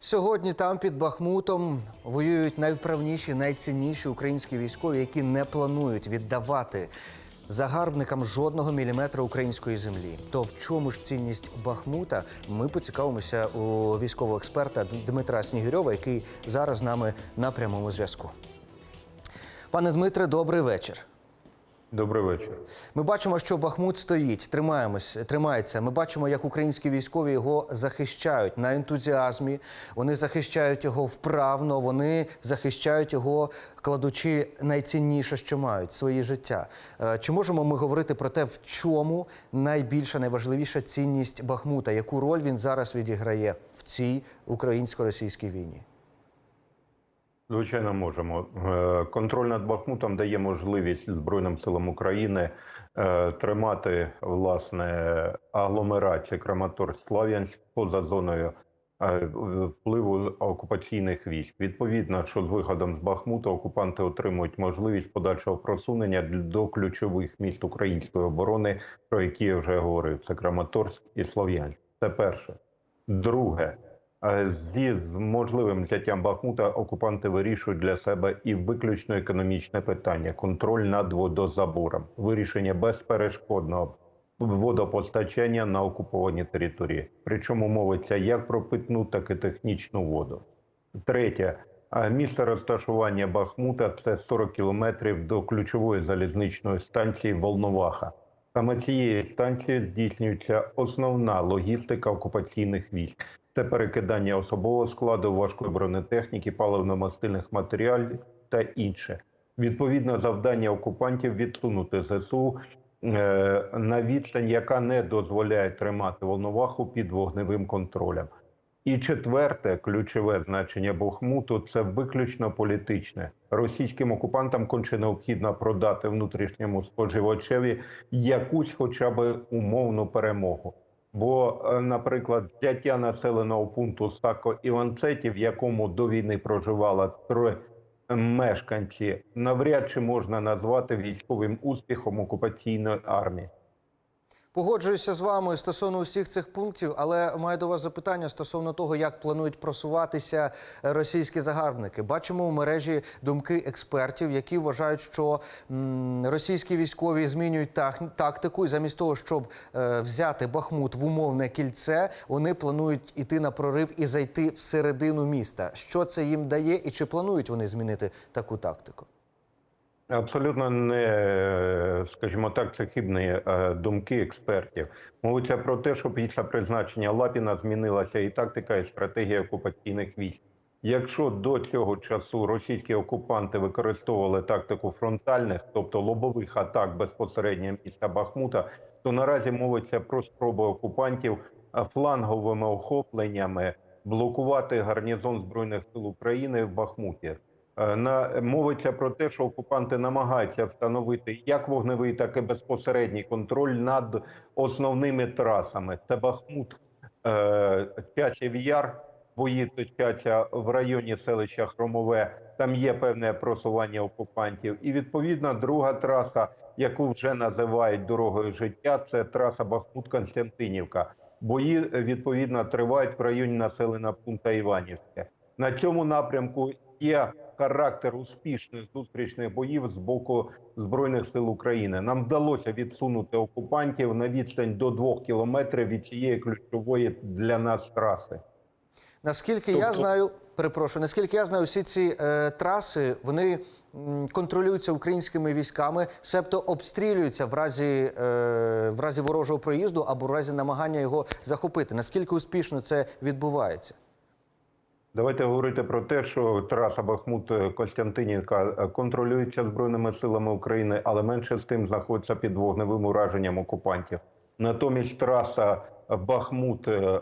Сьогодні там під Бахмутом воюють найвправніші, найцінніші українські військові, які не планують віддавати загарбникам жодного міліметра української землі. То в чому ж цінність Бахмута? Ми поцікавимося у військового експерта Дмитра Снігирьова, який зараз з нами на прямому зв'язку. Пане Дмитре, добрий вечір. Добрий вечір. Ми бачимо, що Бахмут стоїть, тримаємось, тримається. Ми бачимо, як українські військові його захищають на ентузіазмі. Вони захищають його вправно. Вони захищають його, кладучи найцінніше, що мають свої життя. Е, Чи можемо ми говорити про те, в чому найбільша, найважливіша цінність Бахмута? Яку роль він зараз відіграє в цій українсько-російській війні? Звичайно, можемо. Е, Контроль над Бахмутом дає можливість Збройним силам України е, тримати власне агломерацію Краматорськ Слав'янськ поза зоною е, впливу окупаційних військ. Відповідно, що з виходом з Бахмута окупанти отримують можливість подальшого просунення до ключових міст української оборони, про які я вже говорив: це Краматорськ і Слов'янськ. Це перше. Друге. Зі можливим взяттям Бахмута окупанти вирішують для себе і виключно економічне питання: контроль над водозабором, вирішення безперешкодного водопостачання на окуповані території. Причому мовиться як про питну, так і технічну воду. Третє. Місце розташування Бахмута це 40 кілометрів до ключової залізничної станції Волноваха. Саме цієї станції здійснюється основна логістика окупаційних військ. Це перекидання особового складу, важкої бронетехніки, паливно-мастильних матеріалів та інше. Відповідно, завдання окупантів відсунути ЗСУ е, на відстань, яка не дозволяє тримати волноваху під вогневим контролем. І четверте ключове значення Бахмуту це виключно політичне. Російським окупантам конче необхідно продати внутрішньому споживачеві якусь, хоча б умовну перемогу. Бо, е, наприклад, взяття населеного пункту Сако Іванцеті, в якому до війни проживало троє мешканці, навряд чи можна назвати військовим успіхом окупаційної армії. Погоджуюся з вами стосовно усіх цих пунктів, але маю до вас запитання стосовно того, як планують просуватися російські загарбники. Бачимо у мережі думки експертів, які вважають, що російські військові змінюють тактику, і замість того, щоб е, взяти Бахмут в умовне кільце, вони планують іти на прорив і зайти всередину міста. Що це їм дає, і чи планують вони змінити таку тактику? Абсолютно не, скажімо так, це хибні е, думки експертів. Мовиться про те, що після призначення Лапіна змінилася і тактика, і стратегія окупаційних військ. Якщо до цього часу російські окупанти використовували тактику фронтальних, тобто лобових атак безпосередньо міста Бахмута, то наразі мовиться про спроби окупантів е, фланговими охопленнями блокувати гарнізон збройних сил України в Бахмуті. Е, На мовиться про те, що окупанти намагаються встановити як вогневий, так і безпосередній контроль над основними трасами. Це Бахмут, е, Часів Яр, бої точаться в районі селища Хромове. Там є певне просування окупантів. І відповідно друга траса, яку вже називають дорогою життя, це траса Бахмут-Константинівка. Бої відповідно тривають в районі населеного пункту Іванівське. На цьому напрямку є характер успішних зустрічних боїв з боку збройних сил України. Нам вдалося відсунути окупантів на відстань до двох кілометрів від цієї ключової для нас траси. Наскільки я Тобто- знаю, перепрошую, наскільки я знаю, всі ці е, траси вони м, контролюються українськими військами, себто обстрілюються в разі, е, в разі ворожого проїзду або в разі намагання його захопити. Наскільки успішно це відбувається? Давайте говорити про те, що траса Бахмут-Костянтинівка контролюється збройними силами України, але менше з тим знаходиться під вогневим ураженням окупантів. Натомість траса Бахмут е,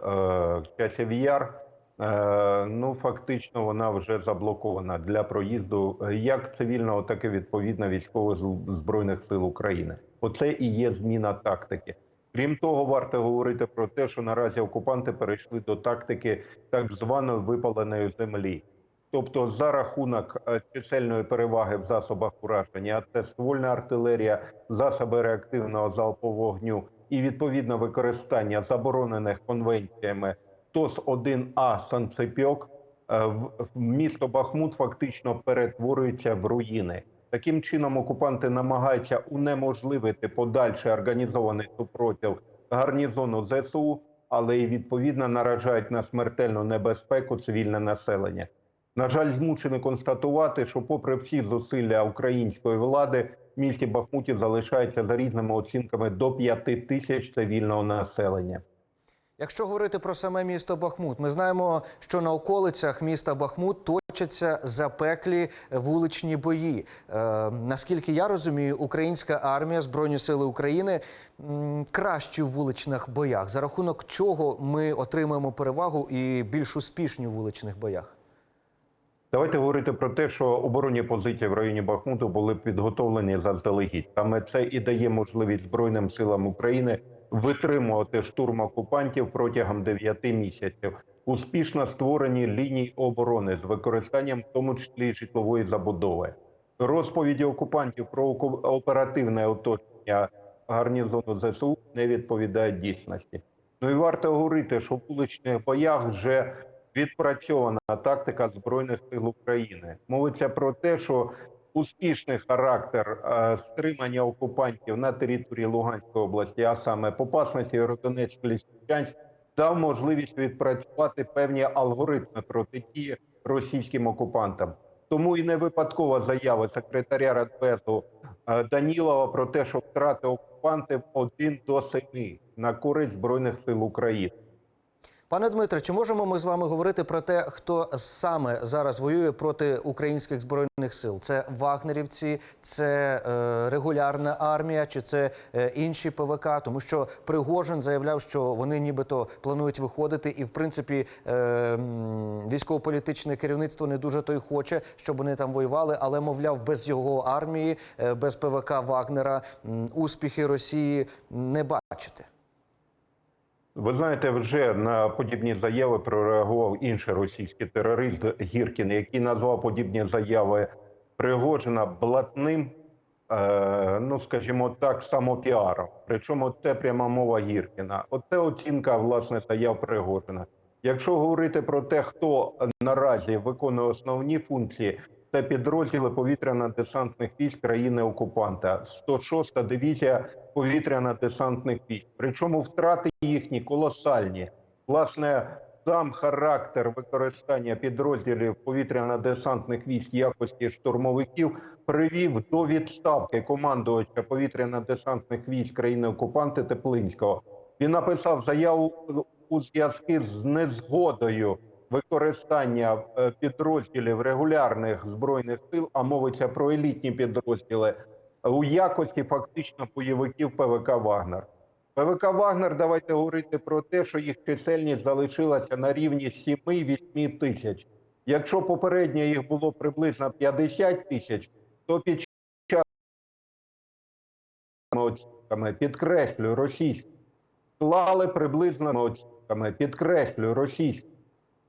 Часів Яр, е, ну фактично вона вже заблокована для проїзду як цивільного, так і відповідно військових збройних сил України. Оце і є зміна тактики. Крім того, варто говорити про те, що наразі окупанти перейшли до тактики так званої випаленої землі. Тобто, за рахунок е, чисельної переваги в засобах ураження, а це ствольна артилерія, засоби реактивного залпового вогню і відповідно використання заборонених конвенціями ТОС-1А Санцепьок, е, в місто Бахмут фактично перетворюється в руїни. Таким чином, окупанти намагаються унеможливити подальший організований супротив гарнізону ЗСУ, але і відповідно наражають на смертельну небезпеку цивільне населення. На жаль, змушений констатувати, що, попри всі зусилля української влади, в місті Бахмуті залишається за різними оцінками до 5 тисяч цивільного населення. Якщо говорити про саме місто Бахмут, ми знаємо, що на околицях міста Бахмут точаться запеклі вуличні бої. Е, наскільки я розумію, українська армія, Збройні Сили України м, кращі в вуличних боях. За рахунок чого ми отримаємо перевагу і більш успішні в вуличних боях? Давайте говорити про те, що оборонні позиції в районі Бахмуту були підготовлені заздалегідь. Саме це і дає можливість Збройним силам України витримувати штурм окупантів протягом 9 місяців. Успішно створені лінії оборони з використанням, в тому числі житлової забудови. Розповіді окупантів про оперативне оточення гарнізону ЗСУ не відповідають дійсності. Ну і варто говорити, що в вуличних боях вже відпрацьована тактика збройних сил України. Мовиться про те, що успішний характер е, стримання окупантів на території Луганської області, а саме Попасна, Сєвєродонецьк, Лисичанськ, дав можливість відпрацювати певні алгоритми протидії російським окупантам. Тому і не випадкова заява секретаря Радбезу е, Данілова про те, що втрати окупантів один до семи на користь збройних сил України. Пане Дмитре, чи можемо ми з вами говорити про те, хто саме зараз воює проти українських збройних сил? Це вагнерівці, це е, регулярна армія, чи це е, інші ПВК? Тому що Пригожин заявляв, що вони нібито планують виходити, і в принципі е, військово-політичне керівництво не дуже то й хоче, щоб вони там воювали, але мовляв, без його армії, е, без ПВК Вагнера успіхи Росії не бачите. Ви знаєте, вже на подібні заяви прореагував інший російський терорист Гіркін, який назвав подібні заяви Пригожина блатним, е, ну скажімо так, самопіаром. Причому це пряма мова Гіркіна. Оце оцінка власне заяв Пригожина. Якщо говорити про те, хто наразі виконує основні функції, це підрозділи повітряно-десантних військ країни окупанта, 106-та дивізія повітряно-десантних військ. Причому втрати їхні колосальні. Власне, сам характер використання підрозділів повітряно-десантних військ якості штурмовиків привів до відставки командувача повітряно-десантних військ країни окупанти Теплинського. Він написав заяву у зв'язку з незгодою використання е, підрозділів регулярних збройних сил, а мовиться про елітні підрозділи у якості фактично бойовиків ПВК Вагнер. ПВК Вагнер, давайте говорити про те, що їх чисельність залишилася на рівні 7-8 тисяч. Якщо попередньо їх було приблизно 50 тисяч, то під час оцінками, підкреслюю, російські склали приблизно оцінками, підкреслюю, російські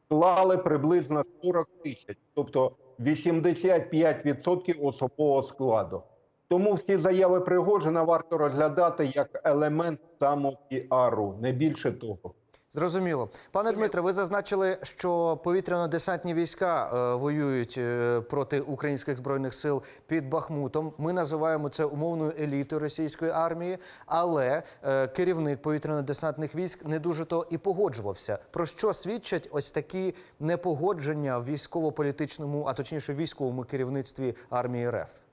склали приблизно 40 тисяч, тобто 85% особового складу. Тому всі заяви Пригожина варто розглядати як елемент самопіару, не більше того. Зрозуміло, пане Дмитре. Ви зазначили, що повітряно-десантні війська е, воюють е, проти українських збройних сил під Бахмутом. Ми називаємо це умовною елітою російської армії, але е, керівник повітряно-десантних військ не дуже то і погоджувався. Про що свідчать ось такі непогодження в військово-політичному, а точніше військовому керівництві армії РФ?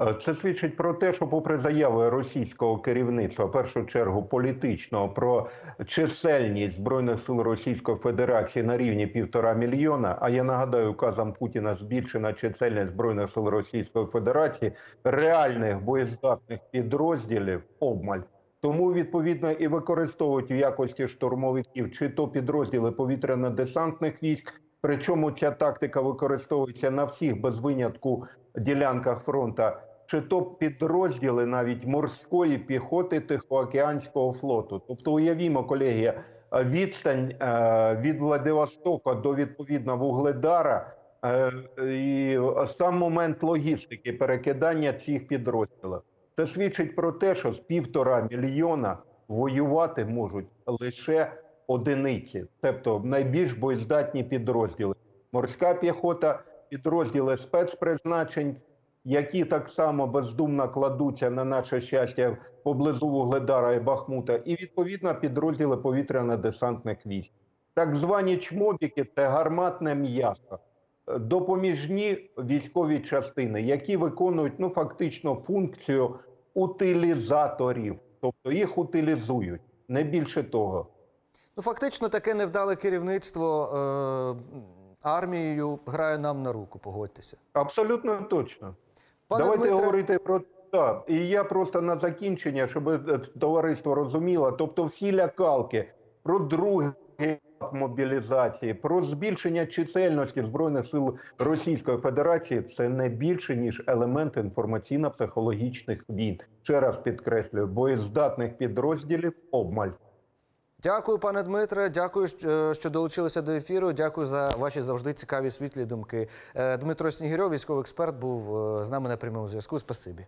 Е, Це свідчить про те, що, попри заяви російського керівництва, в першу чергу політичного, про чисельність збройних сил Російської Федерації на рівні півтора мільйона. А я нагадаю, указом Путіна збільшена чисельність збройних сил Російської Федерації, реальних боєздатних підрозділів обмаль. Тому відповідно і використовують в якості штурмовиків чи то підрозділи повітряно-десантних військ. Причому ця тактика використовується на всіх без винятку ділянках фронта, чи то підрозділи навіть морської піхоти Тихоокеанського флоту. Тобто, уявімо, колеги, відстань е, від Владивостока до відповідно Вугледара е, і сам момент логістики перекидання цих підрозділів. Це свідчить про те, що з півтора мільйона воювати можуть лише одиниці, тобто найбільш боєздатні підрозділи. Морська піхота, підрозділи спецпризначень, які так само бездумно кладуться на наше щастя поблизу Вугледара і Бахмута, і відповідно підрозділи повітряно-десантних військ. Так звані чмобіки це гарматне м'ясо. Допоміжні військові частини, які виконують ну фактично функцію утилізаторів, тобто їх утилізують, не більше того. Ну, фактично, таке невдале керівництво е, армією грає нам на руку, погодьтеся. Абсолютно точно. Пане Давайте Дмитре- говорити про так. І я просто на закінчення, щоб е, товариство розуміло, тобто всі лякалки про другий етап мобілізації, про збільшення чисельності збройних сил Російської Федерації це не більше ніж елемент інформаційно-психологічних війн. Ще раз підкреслюю, боєздатних підрозділів обмаль. Дякую, пане Дмитре. Дякую, що- що долучилися до ефіру. Дякую за ваші завжди цікаві світлі думки. Е, Дмитро Снігирьов, військовий експерт, був е, з нами на прямому зв'язку. Спасибі.